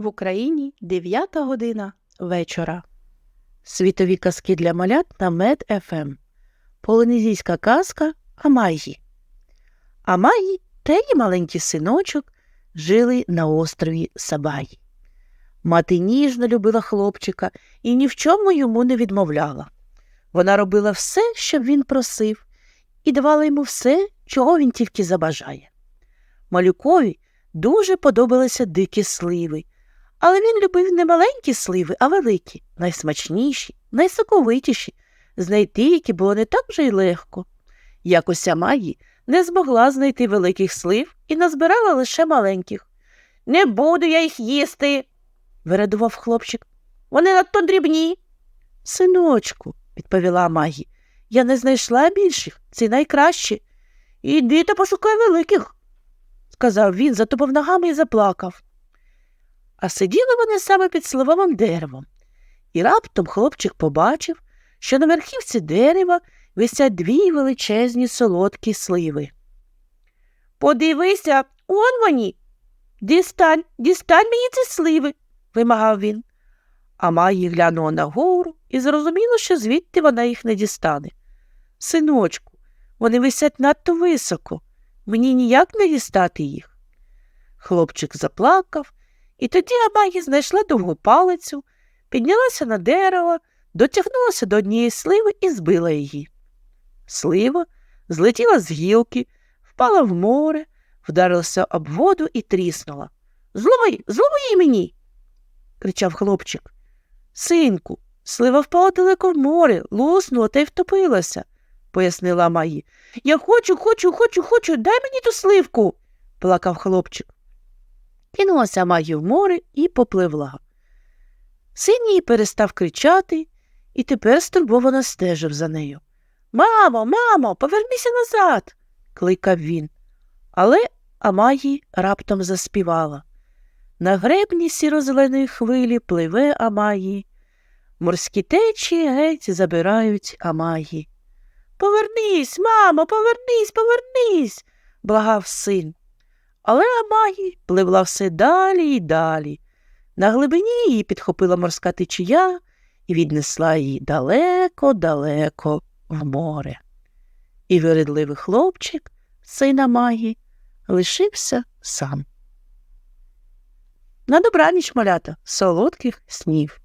В Україні 9 година вечора. Світові казки для малят на Мед ФМ. Полінезійська казка Амайї. Амайї та її маленький синочок жили на острові Сабаї. Мати ніжно любила хлопчика і ні в чому йому не відмовляла. Вона робила все, що він просив, і давала йому все, чого він тільки забажає. Малюкові дуже подобалися дикі сливи, але він любив не маленькі сливи, а великі, найсмачніші, найсоковитіші, знайти які було не так вже й легко. Якось Амаї не змогла знайти великих слив і назбирала лише маленьких. Не буду я їх їсти, вирадував хлопчик. Вони надто дрібні. Синочку, відповіла Амагі, я не знайшла більших, ці найкращі. Іди та пошукай великих, сказав він, затопав ногами і заплакав. А сиділи вони саме під сливовим деревом, і раптом хлопчик побачив, що на верхівці дерева висять дві величезні солодкі сливи. Подивися, он вони. Дістань, дістань мені ці сливи, вимагав він. А Майї глянула нагору і зрозуміло, що звідти вона їх не дістане. Синочку, вони висять надто високо, мені ніяк не дістати їх. Хлопчик заплакав, і тоді Амагі знайшла довгу палицю, піднялася на дерево, дотягнулася до однієї сливи і збила її. Слива злетіла з гілки, впала в море, вдарилася об воду і тріснула. Злови, злови її мені. кричав хлопчик. Синку, слива впала далеко в море, луснула та й втопилася, пояснила Маї. Я хочу, хочу, хочу, хочу, дай мені ту сливку, плакав хлопчик. Кинулася Маї в море і попливла. Синій перестав кричати і тепер стурбовано стежив за нею. Мамо, мамо, повернися назад, кликав він. Але Амаї раптом заспівала. На гребні сіро-зеленої хвилі пливе Амаї. Морські течії геть забирають Амаї. Повернись, мамо, повернись, повернись, благав син. Але Амагі пливла все далі й далі. На глибині її підхопила морська течія і віднесла її далеко-далеко в море. І виридливий хлопчик, син Амагі, лишився сам. На добраніч, малята, солодких снів.